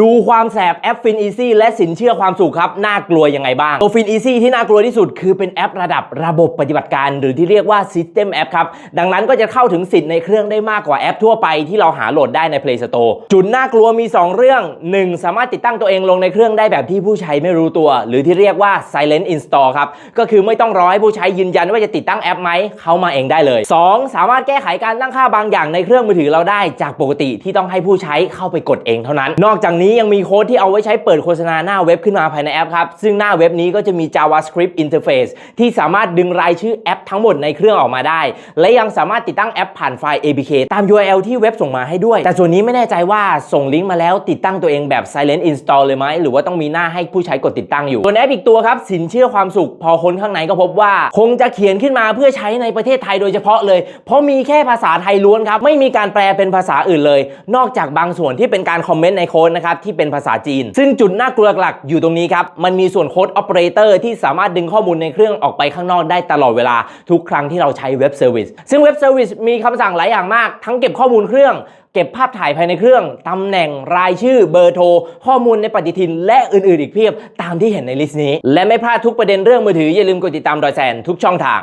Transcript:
ดูความแสบแอป Fin Easy และสินเชื่อความสุขครับ น่ากลัวยังไงบ้างตัว Fin Easy ที่น่ากลัวที่สุดคือเป็นแอประดับระบบปฏิบัติการ หรือที่เรียกว่า System App ครับ ดังนั้นก็จะเข้าถึงสิทธิ์ในเครื่องได้มากกว่าแอปทั่วไปที่เราหาโหลดได้ใน Play Store จุดน่ากลัวมี 2 เรื่อง 1 สามารถติดตั้งตัวเองลงในเครื่องได้แบบที่ผู้ใช้ไม่รู้ตัว หรือที่เรียกว่า Silent Install ครับก็คือไม่ต้องรอให้ผู้ใช้ยืนยันว่าจะติดตั้งแอปไหมเข้ามาเองได้เลย 2 สามารถแก้ไขการตั้งค่าบางอย่างในเครื่องมือถือเราได้จากปกติที่ต้องให้ผู้ใช้เข้าไปกดเองเท่านั้น นอกจากนี้ยังมีโค้ดที่เอาไว้ใช้เปิดโฆษณาหน้าเว็บขึ้นมาภายในแอปครับ ซึ่งหน้าเว็บนี้ก็จะมี JavaScript Interface ที่สามารถดึงรายชื่อแอปทั้งหมดในเครื่องออกมาได้ และยังสามารถติดตั้งแอปผ่านไฟล์ APK ตาม URL ที่เว็บส่งมาให้ด้วย แต่ส่วนนี้ไม่แน่ใจว่าส่งลิงก์มาแล้วติดตั้งตัวเองแบบ Silent Install เลยไหมหรือว่าต้องมีหน้าให้ผู้ใช้กดติดตั้งอยู่ส่วนแอปอีกตัวครับสินเชื่อความสุข พอค้นข้างในก็พบว่า คงจะเขียนขึ้นมาเพื่อใช้ในประเทศไทยโดยเฉพาะเลย เพราะมีแค่ภาษาไทยล้วนครับไม่มีการแปลเป็นภาษาอื่นเลย นอกจากบางส่วนที่เป็นการคอมเมนต์ในโค้ดนะครับที่เป็นภาษาจีน ซึ่งจุดน่ากลัวหลักอยู่ตรงนี้ครับ มันมีส่วนโค้ด operator ที่สามารถดึงข้อมูลในเครื่องออกไปข้างนอกได้ตลอดเวลาทุกครั้งที่เราใช้เว็บเซอร์วิสซึ่งเว็บเซอร์วิสมีคำสั่งหลายอย่างมาก ทั้งเก็บข้อมูลเครื่องเก็บภาพถ่ายภายในเครื่อง ตำแหน่งรายชื่อเบอร์โทร ข้อมูลในปฏิทิน และอื่นๆอีกเพียบตามที่เห็นในลิสต์นี้ และไม่พลาดทุกประเด็นเรื่องมือถืออย่าลืมกดติดตามดอยแซนทุกช่องทาง